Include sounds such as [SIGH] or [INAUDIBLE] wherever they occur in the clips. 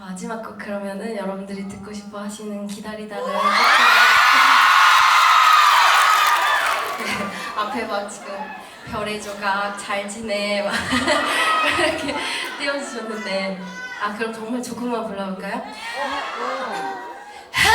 마지막 곡 그러면은 여러분들이 듣고 싶어 하시는 기다리다를 네, [LAUGHS] 앞에 막 지금 별의 조각 잘 지내. [LAUGHS] 막 이렇게 띄워주셨는데. 아 그럼 정말 조금만 불러볼까요? How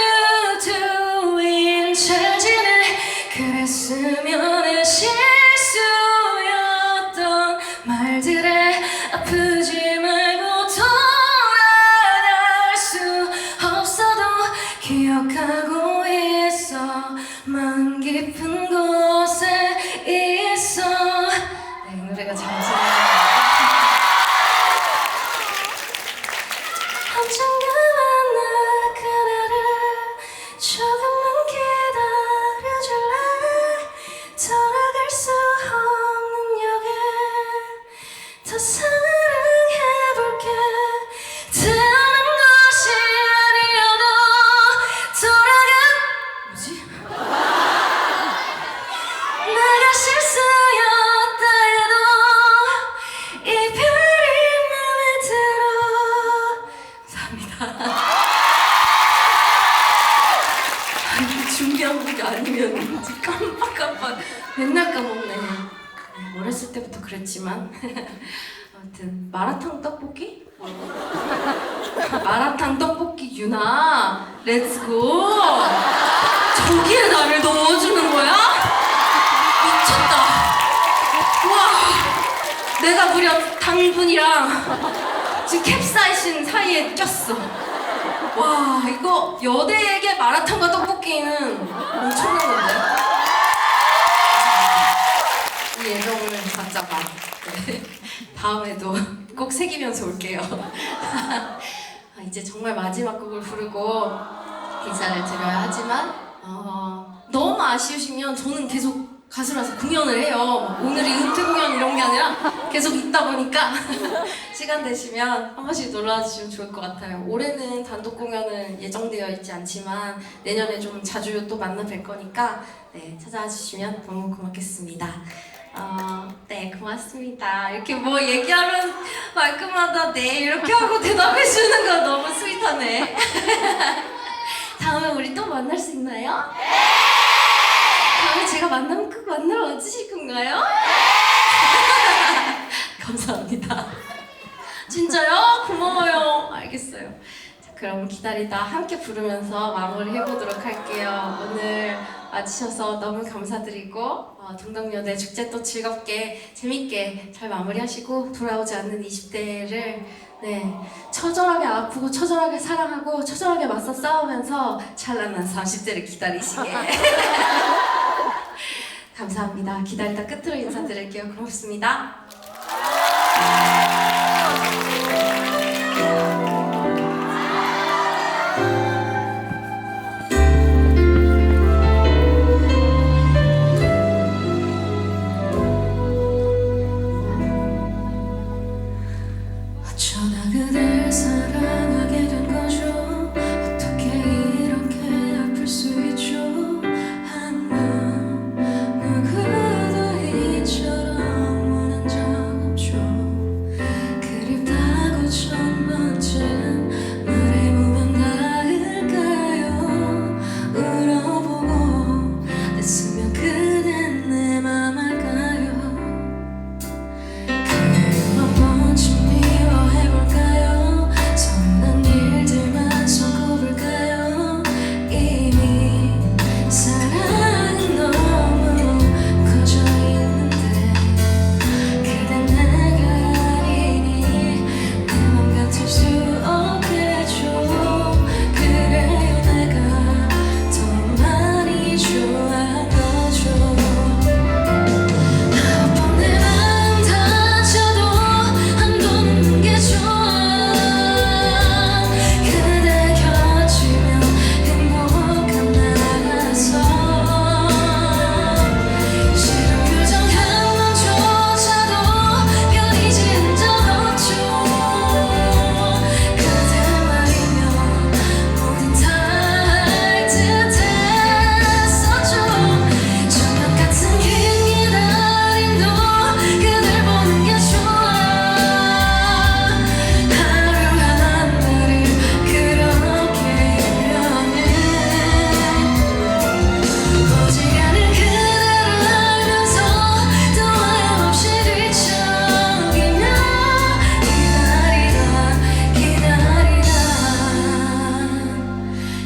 you doing? 잘 지내? 그랬으면 은 想跟 [LAUGHS] 맨날 까먹네. 어렸을 때부터 그랬지만. [LAUGHS] 아무튼 마라탕 떡볶이? 마라탕 떡볶이 유나 렛츠고 저기에 나를 넣어주는 거야? 미쳤다. 와. 내가 무려 당분이랑 지금 캡사이신 사이에 꼈어. 와 이거 여대에게 마라탕과 떡볶이는 엄청난 건데 이 예정을 갖자가 네. [LAUGHS] 다음에도 꼭 새기면서 올게요 [LAUGHS] 아, 이제 정말 마지막 곡을 부르고 인사를 드려야 하지만 어, 너무 아쉬우시면 저는 계속 가수라서 공연을 해요 오늘이 은퇴 공연 이런 게 아니라 계속 있다 보니까 [LAUGHS] 시간 되시면 한 번씩 놀러 주시면 좋을 것 같아요. 올해는 단독 공연은 예정되어 있지 않지만 내년에 좀 자주 또 만나 뵐 거니까 네, 찾아와 주시면 너무 고맙겠습니다. 어, 네, 고맙습니다. 이렇게 뭐 얘기하면 말끝마다 네 이렇게 하고 대답해 주는 거 너무 스윗하네. [LAUGHS] 다음에 우리 또 만날 수 있나요? 다음에 제가 만나면 꼭 만나러 와주실 건가요? [LAUGHS] 감사합니다. 진짜요? 고마워요. 알겠어요. 자, 그럼 기다리다 함께 부르면서 마무리 해 보도록 할게요. 오늘 와주셔서 너무 감사드리고 어, 동덕여대 축제 또 즐겁게 재밌게 잘 마무리하시고 돌아오지 않는 20대를 네 처절하게 아프고 처절하게 사랑하고 처절하게 맞서 싸우면서 찬란한 30대를 기다리시게 [LAUGHS] 감사합니다. 기다리다 끝으로 인사드릴게요. 고맙습니다.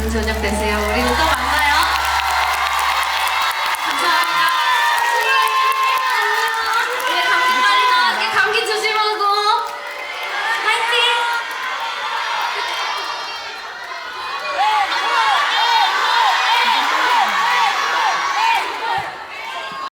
좋은 저녁 되세요. 우리